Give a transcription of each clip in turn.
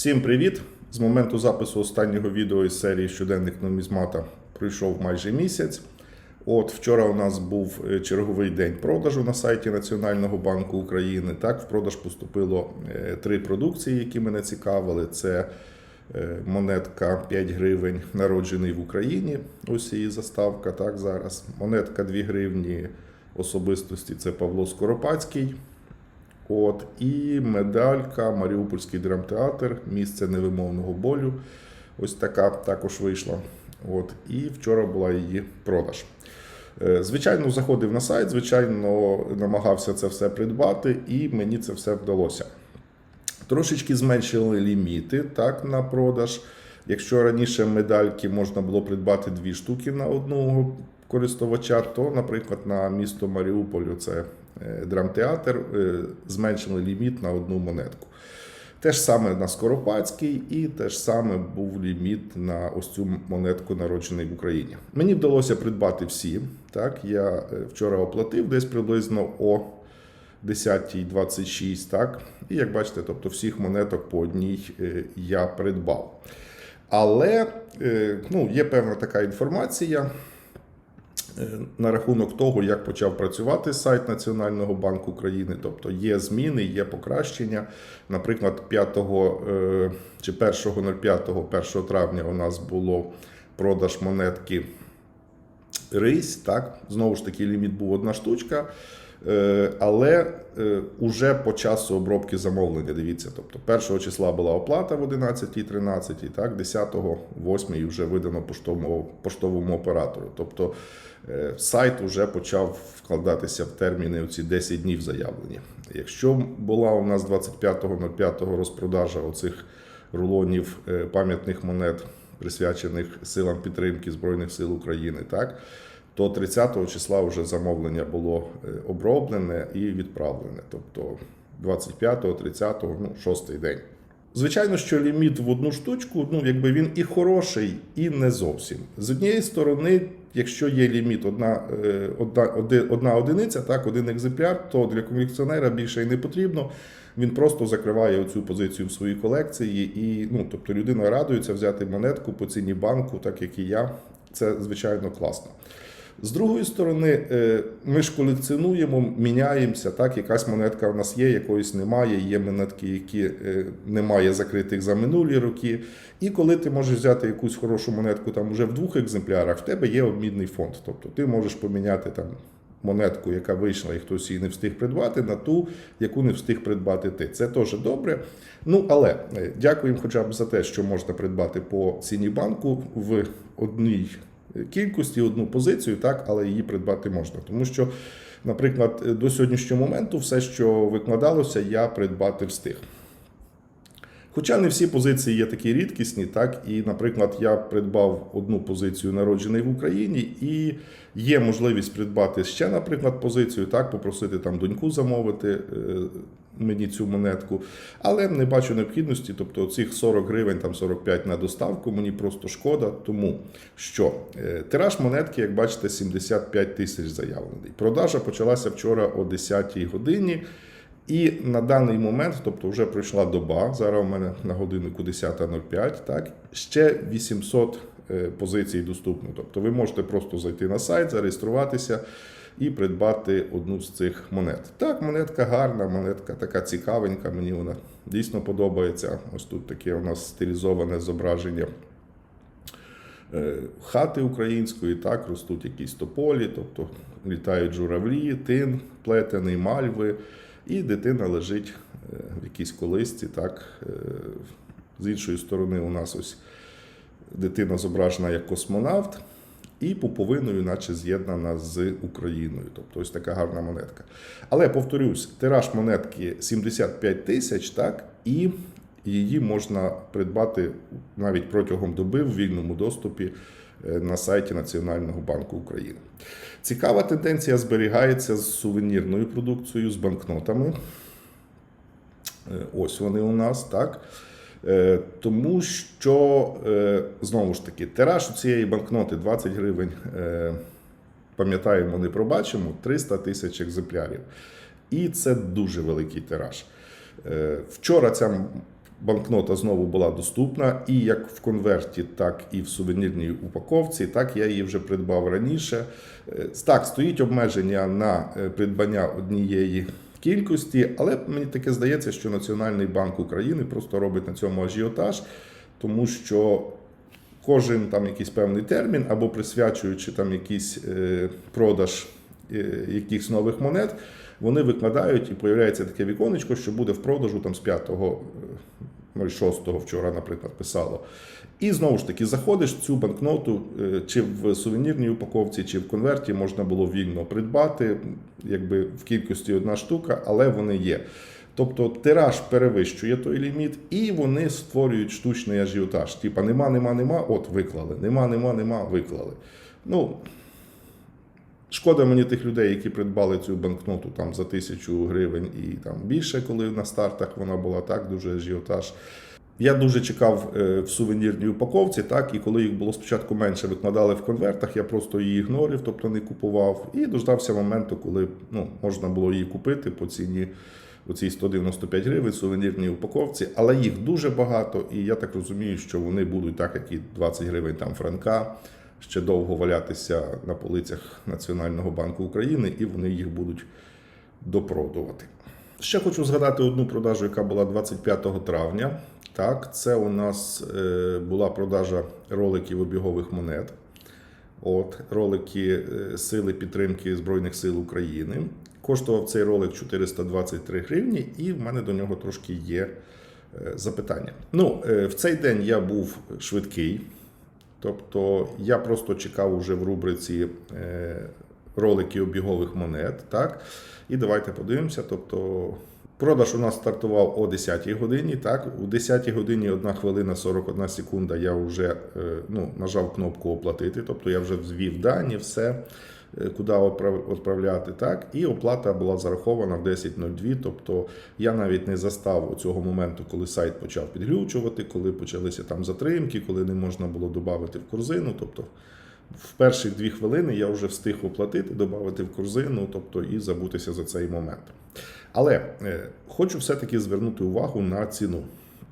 Всім привіт! З моменту запису останнього відео із серії Щоденник нумізмата пройшов майже місяць. От вчора у нас був е, черговий день продажу на сайті Національного банку України. Так, в продаж поступило е, три продукції, які мене цікавили. Це е, монетка 5 гривень, народжений в Україні. Ось її заставка. Так, зараз. Монетка 2 гривні особистості це Павло Скоропадський. От, і медалька Маріупольський драмтеатр, місце невимовного болю. Ось така також вийшла. От, і вчора була її продаж. Е, Звичайно, заходив на сайт, звичайно, намагався це все придбати, і мені це все вдалося. Трошечки зменшили ліміти так, на продаж. Якщо раніше медальки можна було придбати дві штуки на одного користувача, то, наприклад, на місто Маріуполю це драмтеатр, е, зменшили ліміт на одну монетку. Те ж саме на Скоропадський, і те ж саме був ліміт на ось цю монетку, народжений в Україні. Мені вдалося придбати всі. Так, я е, вчора оплатив десь приблизно о 10.26, так. І як бачите, тобто всіх монеток по одній е, я придбав. Але е, ну, є певна така інформація е, на рахунок того, як почав працювати сайт Національного банку України. Тобто є зміни, є покращення. Наприклад, 5 е, чи 1.05, 1 травня у нас було продаж монетки рись. Так, знову ж таки, ліміт був одна штучка. Е, Але е, уже по часу обробки замовлення, дивіться, тобто 1 числа була оплата в 11.13, так, 10-го, 8 вже видано поштовому, поштовому оператору. Тобто е, сайт вже почав вкладатися в терміни ці 10 днів заявлені. Якщо була у нас 25.05 розпродажа оцих рулонів пам'ятних монет, присвячених силам підтримки Збройних сил України, так, то 30-го числа вже замовлення було е, оброблене і відправлене. Тобто 25-го, 30-го, ну, шостий день. Звичайно, що ліміт в одну штучку, ну якби він і хороший, і не зовсім. З однієї сторони, якщо є ліміт одна, е, одна, одна одиниця, так, один екземпляр, то для колекціонера більше й не потрібно. Він просто закриває оцю позицію в своїй колекції, і ну, тобто людина радується взяти монетку по ціні банку, так як і я. Це звичайно класно. З другої сторони, е, ми ж колекціонуємо, міняємося. Так, якась монетка в нас є, якоїсь немає. Є монетки, які е, немає закритих за минулі роки. І коли ти можеш взяти якусь хорошу монетку там вже в двох екземплярах, в тебе є обмінний фонд. Тобто ти можеш поміняти там монетку, яка вийшла, і хтось її не встиг придбати, на ту, яку не встиг придбати ти. Це теж добре. Ну але е, дякуємо хоча б за те, що можна придбати по ціні банку в одній кількості одну позицію, так, але її придбати можна. Тому що, наприклад, до сьогоднішнього моменту все, що викладалося, я придбати встиг. Хоча не всі позиції є такі рідкісні, так і, наприклад, я придбав одну позицію народжений в Україні, і є можливість придбати ще, наприклад, позицію, так, попросити там доньку замовити е, мені цю монетку, але не бачу необхідності. Тобто цих 40 гривень, там 45 на доставку, мені просто шкода, тому що е, тираж монетки, як бачите, 75 тисяч заявлений. Продажа почалася вчора о 10 годині. І на даний момент, тобто вже пройшла доба, зараз у мене на годиннику 10.05, так, ще 800 е, позицій доступно. Тобто ви можете просто зайти на сайт, зареєструватися і придбати одну з цих монет. Так, монетка гарна, монетка така цікавенька, мені вона дійсно подобається. Ось тут таке у нас стилізоване зображення е, хати української, так, ростуть якісь тополі, тобто літають журавлі, тин, плетений, мальви, і дитина лежить е, в якійсь колисці. Так. Е, З іншої сторони, у нас ось дитина зображена як космонавт. І пуповиною, наче з'єднана з Україною. Тобто ось така гарна монетка. Але повторюсь, тираж монетки 75 тисяч, так, і її можна придбати навіть протягом доби в вільному доступі на сайті Національного банку України. Цікава тенденція зберігається з сувенірною продукцією, з банкнотами. Е, Ось вони у нас, так. Е, Тому що, е, знову ж таки, тираж у цієї банкноти 20 гривень, е, пам'ятаємо, не пробачимо, 300 тисяч екземплярів. І це дуже великий тираж. Е, Вчора ця банкнота знову була доступна і як в конверті, так і в сувенірній упаковці. Так я її вже придбав раніше. Е, Так, стоїть обмеження на е, придбання однієї кількості, але мені таке здається, що Національний банк України просто робить на цьому ажіотаж, тому що кожен там якийсь певний термін або присвячуючи там якийсь е, продаж якихось нових монет, вони викладають і появляється таке віконечко, що буде в продажу там з 5 06 вчора, наприклад, писало. І знову ж таки, заходиш в цю банкноту, е, чи в сувенірній упаковці, чи в конверті можна було вільно придбати, якби в кількості одна штука, але вони є. Тобто тираж перевищує той ліміт, і вони створюють штучний ажіотаж. Типа нема, нема, нема, от виклали. Нема, нема, нема, виклали. Ну, Шкода мені тих людей, які придбали цю банкноту там за тисячу гривень і там більше, коли на стартах вона була так, дуже ажіотаж. Я дуже чекав е, в сувенірній упаковці, так, і коли їх було спочатку менше, викладали в конвертах, я просто її ігнорив, тобто не купував. І дождався моменту, коли ну, можна було її купити по ціні оцій 195 гривень сувенірній упаковці, але їх дуже багато, і я так розумію, що вони будуть так, як і 20 гривень там франка, ще довго валятися на полицях Національного банку України, і вони їх будуть допродувати. Ще хочу згадати одну продажу, яка була 25 травня. Так, це у нас е, була продажа роликів обігових монет. От, ролики е, Сили підтримки Збройних сил України. Коштував цей ролик 423 гривні, і в мене до нього трошки є е, запитання. Ну, в цей день я був швидкий, тобто я просто чекав уже в рубриці е, ролики обігових монет. Так? І давайте подивимося. Тобто, продаж у нас стартував о 10-й годині. Так? У 10-й годині 1 хвилина 41 секунда я вже е, ну, нажав кнопку оплатити, тобто я вже взвів дані, все. Е, Куди відправ- відправляти, так і оплата була зарахована в 10.02. Тобто я навіть не застав цього моменту, коли сайт почав підглючувати, коли почалися там затримки, коли не можна було додати в корзину. Тобто в перші дві хвилини я вже встиг оплатити, додати в корзину, тобто і забутися за цей момент. Але е, хочу все-таки звернути увагу на ціну.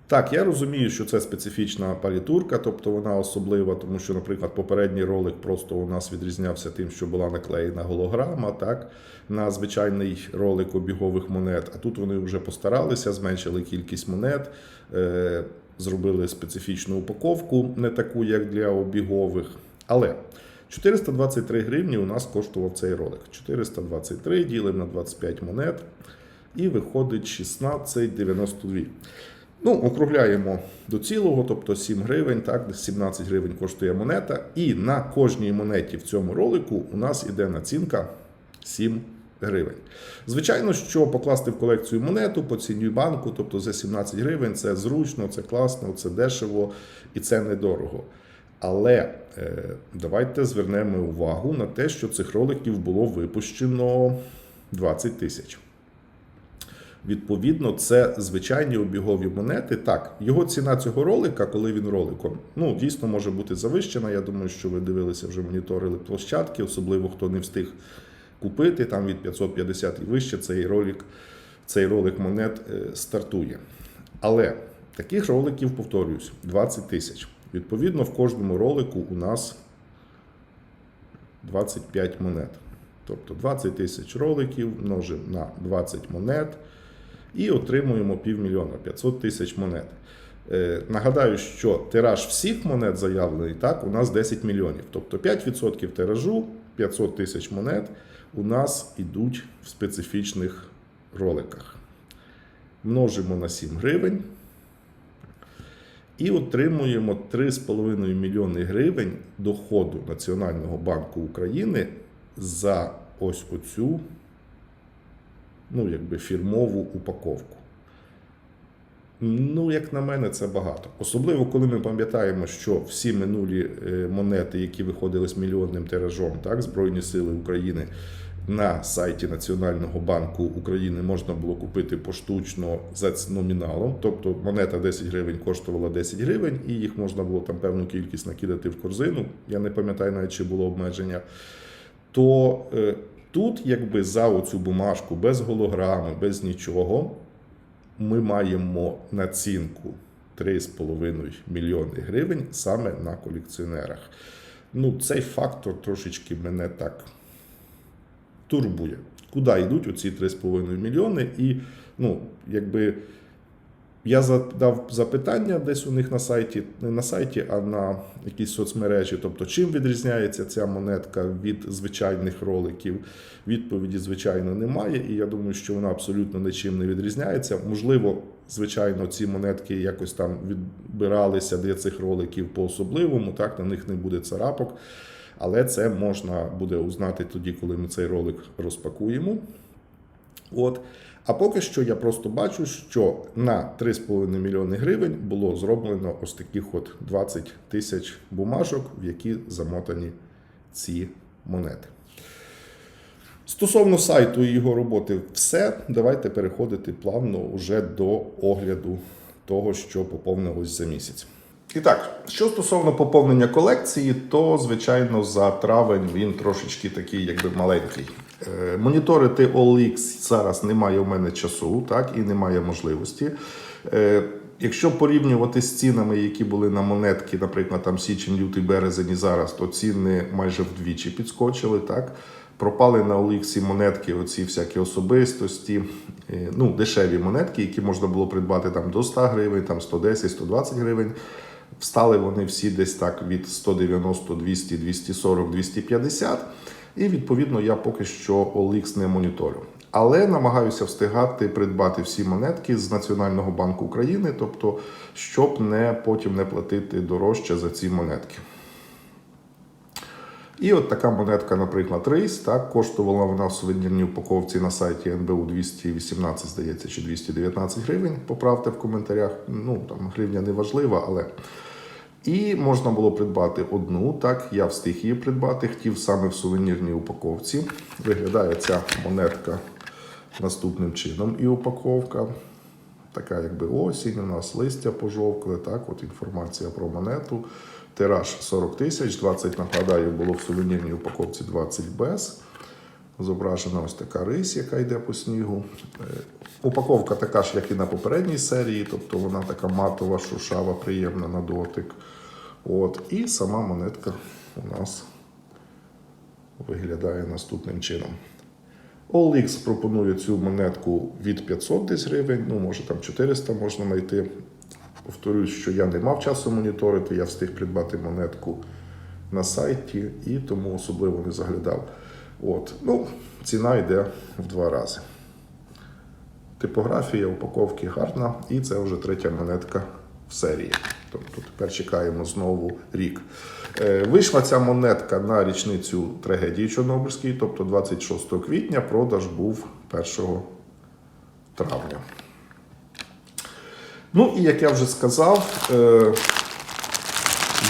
Так, я розумію, що це специфічна палітурка, тобто вона особлива, тому що, наприклад, попередній ролик просто у нас відрізнявся тим, що була наклеєна голограма, так, на звичайний ролик обігових монет. А тут вони вже постаралися, зменшили кількість монет, е, зробили специфічну упаковку, не таку, як для обігових. Але 423 гривні у нас коштував цей ролик. 423 ділимо на 25 монет і виходить 16,92. Ну, округляємо до цілого, тобто 7 гривень, так, 17 гривень коштує монета. І на кожній монеті в цьому ролику у нас іде націнка 7 гривень. Звичайно, що покласти в колекцію монету по ціні банку, тобто за 17 гривень, це зручно, це класно, це дешево і це недорого. Але е, давайте звернемо увагу на те, що цих роликів було випущено 20 тисяч. Відповідно, це звичайні обігові монети. Так, його ціна цього ролика, коли він роликом, ну дійсно може бути завищена. Я думаю, що ви дивилися вже моніторили площадки, особливо хто не встиг купити там від 550 і вище цей ролик, цей ролик монет е, стартує. Але таких роликів, повторюсь, 20 тисяч. Відповідно, в кожному ролику у нас 25 монет. Тобто 20 тисяч роликів множимо на 20 монет і отримуємо півмільйона 500 тисяч монет. Е, нагадаю, що тираж всіх монет заявлений так, у нас 10 мільйонів. Тобто 5% тиражу, 500 тисяч монет у нас йдуть в специфічних роликах. Множимо на 7 гривень. І отримуємо 3,5 мільйони гривень доходу Національного банку України за ось оцю ну, якби фірмову упаковку. Ну, як на мене, це багато. Особливо, коли ми пам'ятаємо, що всі минулі е, монети, які виходили з мільйонним тиражом, так, Збройні Сили України на сайті Національного банку України можна було купити поштучно за номіналом. Тобто монета 10 гривень коштувала 10 гривень, і їх можна було там певну кількість накидати в корзину. Я не пам'ятаю навіть, чи було обмеження. То е, тут, якби за оцю бумажку без голограми, без нічого, ми маємо націнку 3,5 мільйони гривень саме на колекціонерах. Ну, цей фактор трошечки мене так турбує. Куди йдуть оці 3,5 мільйони? І, ну, якби я задав запитання десь у них на сайті, не на сайті, а на якійсь соцмережі. Тобто, чим відрізняється ця монетка від звичайних роликів? Відповіді, звичайно, немає. І я думаю, що вона абсолютно нічим не відрізняється. Можливо, звичайно, ці монетки якось там відбиралися для цих роликів по-особливому, так, на них не буде царапок. Але це можна буде узнати тоді, коли ми цей ролик розпакуємо. От. А поки що я просто бачу, що на 3,5 мільйони гривень було зроблено ось таких от 20 тисяч бумажок, в які замотані ці монети. Стосовно сайту і його роботи, все. Давайте переходити плавно вже до огляду того, що поповнилось за місяць. І так, що стосовно поповнення колекції, то звичайно за травень він трошечки такий, якби маленький. Е, Моніторити OLX зараз немає у мене часу, так і немає можливості. Е, Якщо порівнювати з цінами, які були на монетки, наприклад, там січень, лютий, березень і зараз, то ціни майже вдвічі підскочили. Так пропали на OLX монетки, оці всякі особистості, е, ну дешеві монетки, які можна було придбати там до 100 гривень, там 110, 120 гривень. Встали вони всі десь так від 190, 200, 240, 250. І відповідно я поки що OLX не моніторю. Але намагаюся встигати придбати всі монетки з Національного банку України, тобто, щоб не потім не платити дорожче за ці монетки. І от така монетка, наприклад, рейс, так, коштувала вона в сувенірній упаковці на сайті НБУ 218, здається, чи 219 гривень. Поправте в коментарях. Ну, там гривня не важлива, але. І можна було придбати одну. Так, я встиг її придбати, хотів саме в сувенірній упаковці. Виглядає ця монетка наступним чином. І упаковка. Така, якби осінь, у нас листя пожовкли. Так, от інформація про монету. Тираж 40 тисяч, 20, нагадаю, було в сувенірній упаковці 20 без. Зображена ось така рись, яка йде по снігу. Е, Упаковка така ж, як і на попередній серії, тобто вона така матова, шушава, приємна на дотик. От. І сама монетка у нас виглядає наступним чином. OLX пропонує цю монетку від 500 десь гривень, ну може там 400 можна знайти. Повторюсь, що я не мав часу моніторити, я встиг придбати монетку на сайті і тому особливо не заглядав. От. Ну, ціна йде в два рази. Типографія упаковки гарна, і це вже третя монетка в серії. Тобто тепер чекаємо знову рік. Е, Вийшла ця монетка на річницю трагедії Чорнобильської, тобто 26 квітня, продаж був 1 травня. Ну і як я вже сказав, е,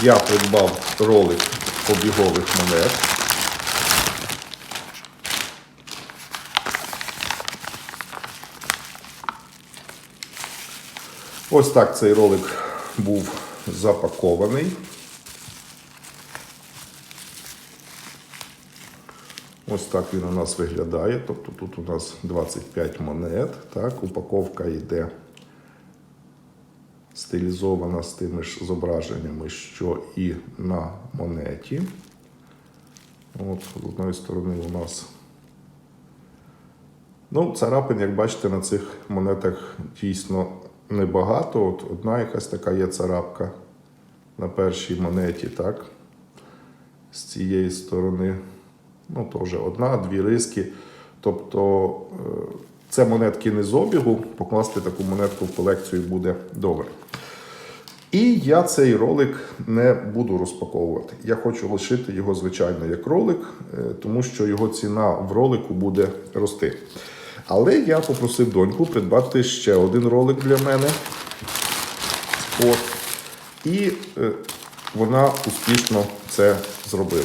я придбав ролик обігових монет. Ось так цей ролик був запакований. Ось так він у нас виглядає. Тобто тут у нас 25 монет. Так, упаковка йде стилізована з тими ж зображеннями, що і на монеті. От, з одної сторони у нас. Ну, царапин, як бачите, на цих монетах дійсно небагато. От одна якась така є царапка на першій монеті, так? З цієї сторони. Ну, теж одна, дві риски. Тобто е, це монетки не з обігу, покласти таку монетку в колекцію буде добре. І я цей ролик не буду розпаковувати. Я хочу лишити його, звичайно, як ролик, е, тому що його ціна в ролику буде рости. Але я попросив доньку придбати ще один ролик для мене. От. І е, вона успішно це зробила.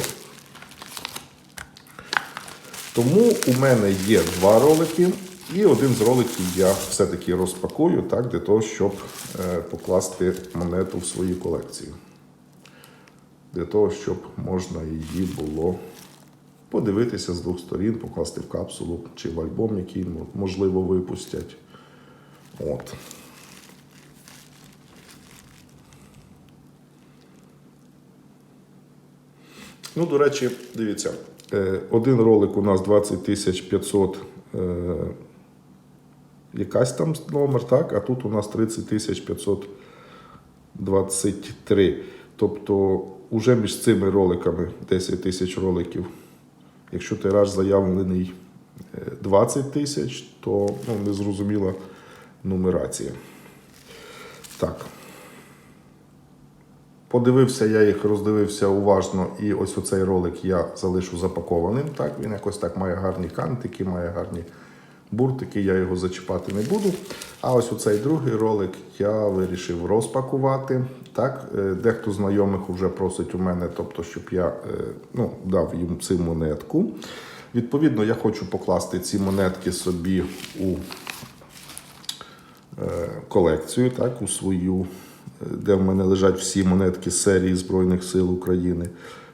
Тому у мене є два ролики, і один з роликів я все-таки розпакую так, для того, щоб е, покласти монету в свою колекцію. Для того, щоб можна її було подивитися з двох сторін, покласти в капсулу чи в альбом, який можливо випустять. От. Ну, до речі, дивіться, е, один ролик у нас 20 500 е, якась там номер, так, а тут у нас 30 523. Тобто, уже між цими роликами 10 тисяч роликів. Якщо тираж заявлений е, 20 тисяч, то ну, незрозуміла нумерація. Так. Подивився, я їх роздивився уважно, і ось оцей ролик я залишу запакованим. Так, він якось так має гарні кантики, має гарні буртики, я його зачіпати не буду. А ось оцей другий ролик я вирішив розпакувати. Так, е, дехто знайомих вже просить у мене, тобто, щоб я е, ну, дав їм цю монетку. Відповідно, я хочу покласти ці монетки собі у е, колекцію, так, у свою, де в мене лежать всі монетки з серії Збройних сил України.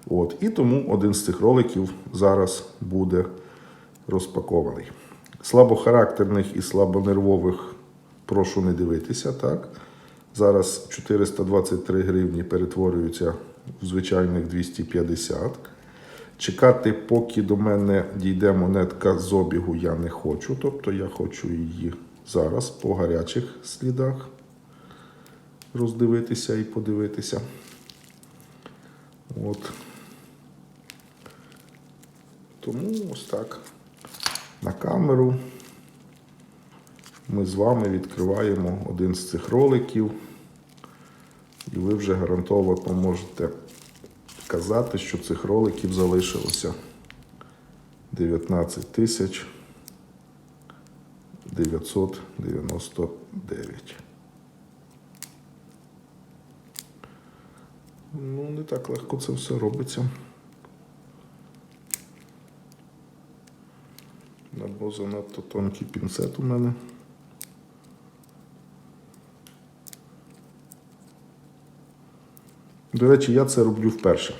От. І тому один з цих роликів зараз буде розпакований. Слабохарактерних і слабонервових прошу не дивитися. Так? Зараз 423 гривні перетворюються в звичайних 250. Чекати, поки до мене дійде монетка з обігу, я не хочу. Тобто я хочу її зараз по гарячих слідах роздивитися і подивитися. От. Тому ось так. На камеру ми з вами відкриваємо один з цих роликів, і ви вже гарантовано можете казати, що цих роликів залишилося 19 тисяч 999. Ну, не так легко це все робиться. Або занадто тонкий пінцет у мене. До речі, я це роблю вперше.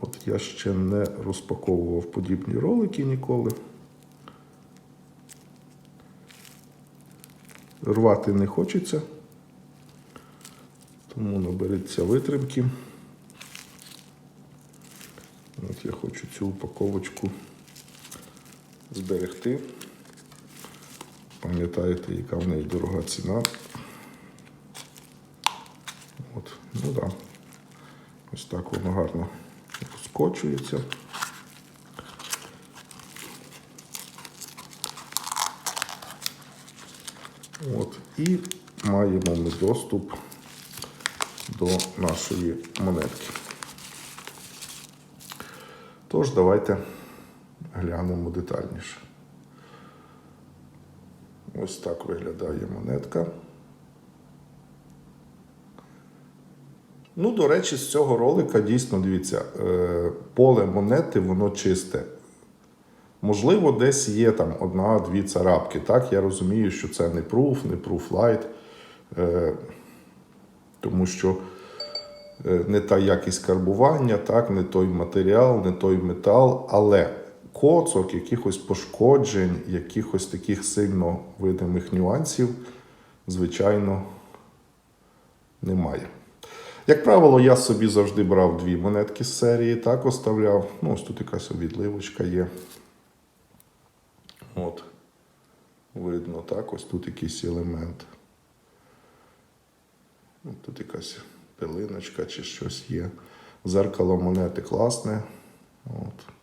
От я ще не розпаковував подібні ролики ніколи. Рвати не хочеться, тому наберіться витримки. От я хочу цю упаковочку зберегти. Пам'ятаєте, яка в неї дорога ціна. От, ну да. Ось так воно гарно розкочується. От, і маємо ми доступ до нашої монетки. Тож, давайте глянемо детальніше. Ось так виглядає монетка. Ну, до речі, з цього ролика дійсно дивіться, е, поле монети, воно чисте. Можливо, десь є там одна-дві царапки. Так, я розумію, що це не пруф, не пруф лайт, е, тому що е, не та якість карбування, так, не той матеріал, не той метал, але коцок, якихось пошкоджень, якихось таких сильно видимих нюансів, звичайно, немає. Як правило, я собі завжди брав дві монетки з серії, так оставляв. Ну, ось тут якась відливочка є. От. Видно, так, ось тут якийсь елемент. Тут якась пилиночка чи щось є. Зеркало монети класне. От.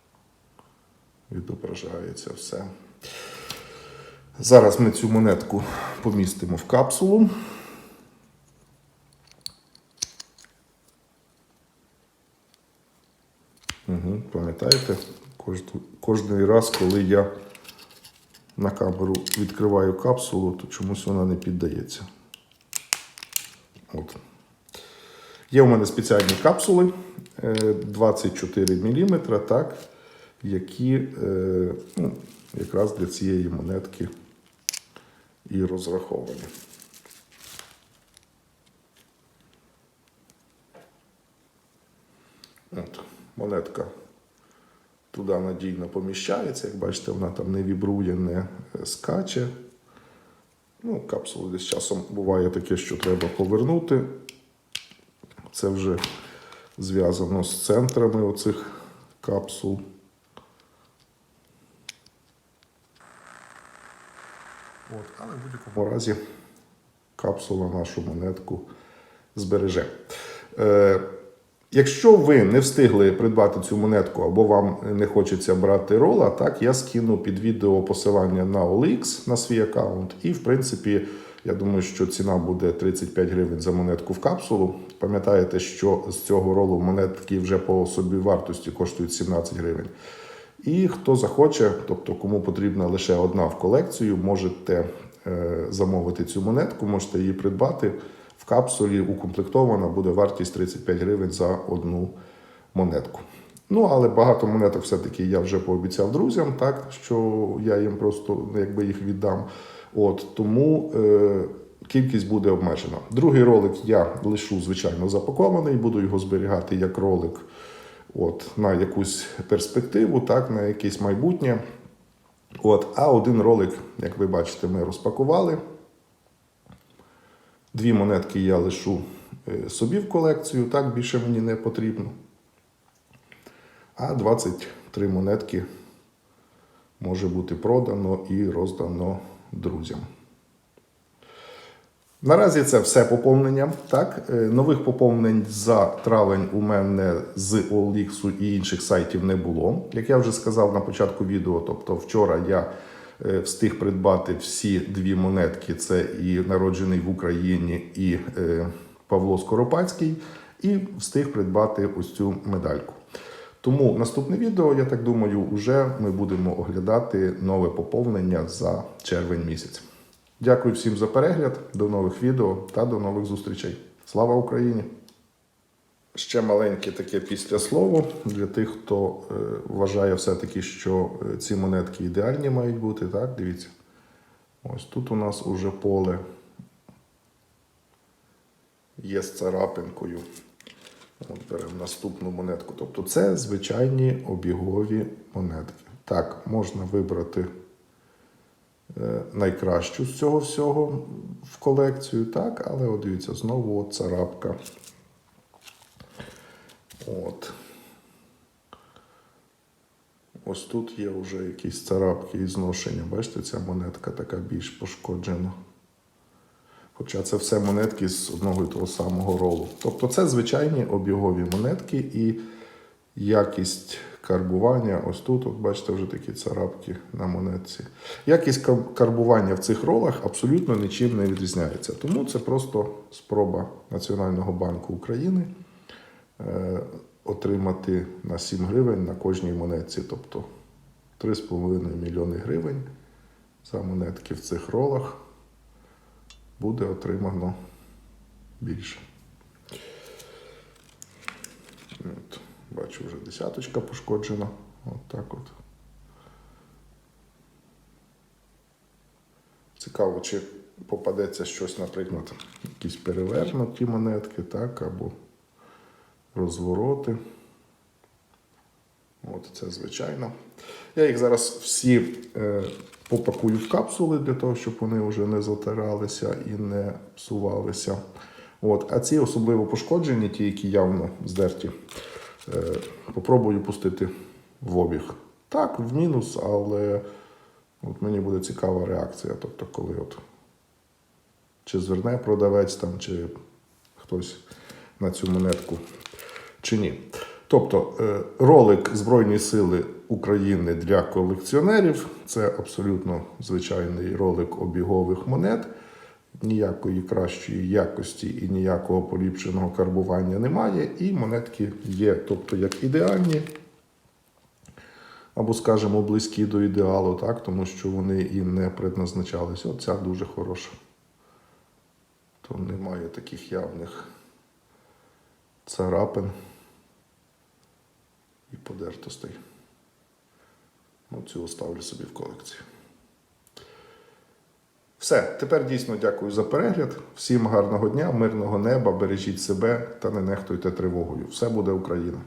Відображається все. Зараз ми цю монетку помістимо в капсулу. Угу, пам'ятаєте, кожен, раз, коли я на камеру відкриваю капсулу, то чомусь вона не піддається. От. Є у мене спеціальні капсули е, 24 мм, так, які е, ну, якраз для цієї монетки і розраховані. От, монетка туди надійно поміщається. Як бачите, вона там не вібрує, не е, скаче. Ну, капсули десь часом буває таке, що треба повернути. Це вже зв'язано з центрами оцих капсул. От, але в будь-якому разі капсула нашу монетку збереже. Е, якщо ви не встигли придбати цю монетку або вам не хочеться брати рола, так я скину під відео посилання на OLX на свій аккаунт. І, в принципі, я думаю, що ціна буде 35 гривень за монетку в капсулу. Пам'ятаєте, що з цього ролу монетки вже по собі вартості коштують 17 гривень. І хто захоче, тобто кому потрібна лише одна в колекцію, можете е, замовити цю монетку, можете її придбати. В капсулі укомплектована буде вартість 35 гривень за одну монетку. Ну, але багато монеток все-таки я вже пообіцяв друзям, так, що я їм просто ну, якби їх віддам. От, тому е, кількість буде обмежена. Другий ролик я лишу, звичайно, запакований, буду його зберігати як ролик от, на якусь перспективу, так, на якесь майбутнє. От, а один ролик, як ви бачите, ми розпакували. Дві монетки я лишу е, собі в колекцію, так більше мені не потрібно. А 23 монетки може бути продано і роздано друзям. Наразі це все поповнення. Так, Е, нових поповнень за травень у мене з OLX і інших сайтів не було. Як я вже сказав на початку відео, тобто вчора я е, встиг придбати всі дві монетки: це і народжений в Україні, і е, Павло Скоропадський, і встиг придбати ось цю медальку. Тому наступне відео, я так думаю, вже ми будемо оглядати нове поповнення за червень місяць. Дякую всім за перегляд, до нових відео та до нових зустрічей. Слава Україні! Ще маленьке таке післяслово для тих, хто е, вважає все-таки, що е, ці монетки ідеальні мають бути. Так, дивіться. Ось тут у нас уже поле є з царапинкою. От беремо наступну монетку. Тобто це звичайні обігові монетки. Так, можна вибрати найкращу з цього всього в колекцію, так, але от дивіться, знову царапка. От. Ось тут є вже якісь царапки і зношення. Бачите, ця монетка така більш пошкоджена. Хоча це все монетки з одного і того самого ролу. Тобто це звичайні обігові монетки і якість карбування. Ось тут, от бачите, вже такі царапки на монетці. Якість карбування в цих ролах абсолютно нічим не відрізняється. Тому це просто спроба Національного банку України е, отримати на 7 гривень на кожній монетці. Тобто 3,5 мільйони гривень за монетки в цих ролах буде отримано більше. От, бачу, вже десяточка пошкоджена. От так от. Цікаво, чи попадеться щось, наприклад, якісь перевернуті монетки, так, або розвороти. От це звичайно. Я їх зараз всі е, попакую в капсули для того, щоб вони вже не затиралися і не псувалися. От. А ці особливо пошкоджені, ті, які явно здерті, попробую пустити в обіг. Так, в мінус, але от мені буде цікава реакція. Тобто, коли от чи зверне продавець там, чи хтось на цю монетку, чи ні. Тобто е, ролик Збройні Сили України для колекціонерів це абсолютно звичайний ролик обігових монет. Ніякої кращої якості і ніякого поліпшеного карбування немає. І монетки є, тобто як ідеальні, або, скажімо, близькі до ідеалу, так, тому що вони і не предназначалися. Оця дуже хороша. То немає таких явних царапин і подертостей. Ну, цю оставлю собі в колекцію. Все, тепер дійсно дякую за перегляд. Всім гарного дня, мирного неба, бережіть себе та не нехтуйте тривогою. Все буде Україна!